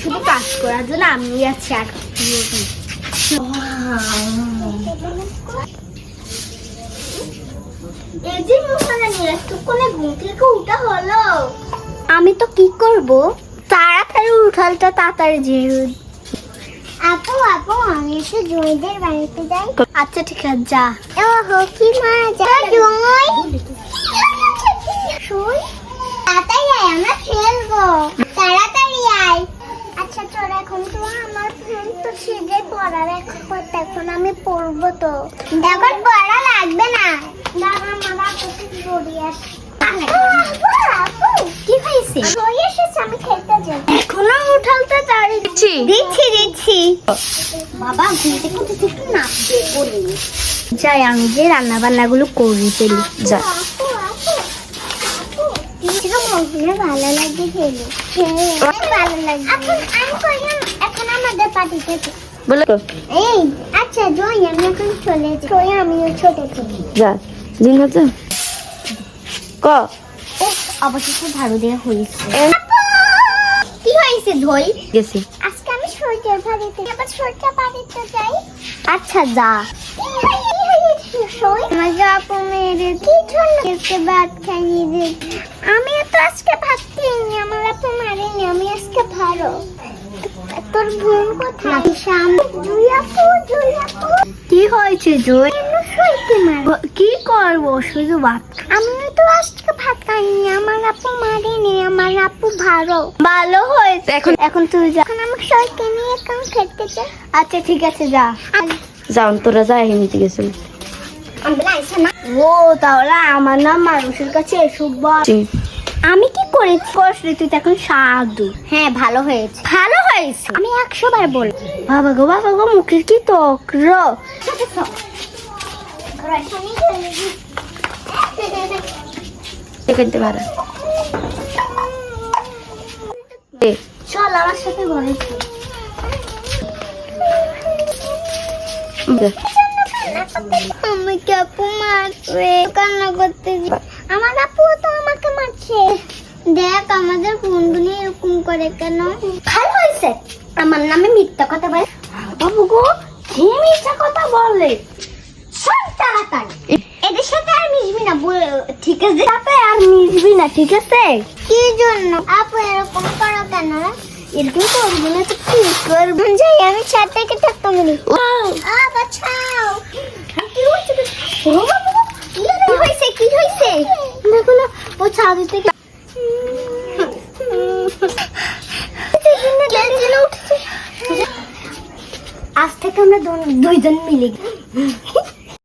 শুধু কাজ করার জন্য আমি আছি আর যে আমি তো কি করব? তাড়াতাড়ি উঠাল তো তাড়াতাড়ি যে আপু আপু আমি এসে জয়দের বাড়িতে যাই। আচ্ছা ঠিক আছে যা। ওহো কি মজা। জয় শুই তাড়াতাড়ি আয় আমরা খেলব তাড়াতাড়ি আয় আচ্ছা তোর এখন তো আমার ফোন তো শিখে পড়ার এখন পড়তে এখন আমি পড়ব তো। এখন পড়া লাগবে না। কি হয়েছে? আমি খেলতে যাই। এখনও উঠালতে তাড়ি দিচ্ছি। দিচ্ছি দিচ্ছি। বাবা ঘুরতে একটু নাচবে যাই আমি যে রান্না বান্নাগুলো করি ফেলি। যা। ভালো লাগে খেলে ভালো লাগে এখন আমি এখন আমাদের পার্টিতে বলে। এই আচ্ছা জয় আমি এখন চলে যাই। আমিও ছোট ছোট যা দিন ক? অবশেষে ঝাড়ু দেওয়া হয়েছে। কি হয়েছে ধই? গেছি। আজকে আমি সরকার বাড়িতে আবার সরকার বাড়িতে যাই। আচ্ছা যা। আমাকে আপু মেরে। কি জন্য আজকে ভাত খাইয়ে আমি তো আজকে ভাত খাইনি আমার আপু মারেনি আমি আজকে ভালো তোর বোন কোথায়? আপু কি হয়েছে মার কি করব? শুধু ভাত আমি তো আজকে ভাত খাইনি আমার আপু মারেনি আমার আপু ভালো। ভালো হয়েছে। এখন এখন তুই যা। এখন আমি সইকে নিয়ে এখন খেতে চাই আচ্ছা ঠিক আছে যা। যাও তোরা যা এমনিতে গেছিল ও তাহলে আমার নাম মানুষের কাছে এসব বল। আমি কি তুই তো এখন সাধু। হ্যাঁ ভালো হয়েছে। ভালো হয়েছে? আমি একশো বার বল বাবা গো বাবা গো মুখের কি পারে। চল আমার সাথে ঘরে আমাকে আপু মারছে কান্না করতে আমার আপু তো আমাকে মারছে দেখ আমাদের বন্ধুনি এরকম করে কেন? ভালো হয়েছে। আমার নামে মিথ্যা কথা বলে। বাবু গো কি মিথ্যা কথা বলে শোন তাড়াতাড়ি। এদের সাথে আর মিশবি না ঠিক আছে? সাথে আর মিশবি না ঠিক আছে? কি জন্য? আপু এরকম করো কেন? এরকম করব না তো কি করব? যাই আমি ছাদ থেকে থাকতে পারি আ বাঁচাও। কি হয়েছে? কি হয়েছে? দেখো না ও ছাদ থেকে আজ থেকে আমরা দুইজন মিলে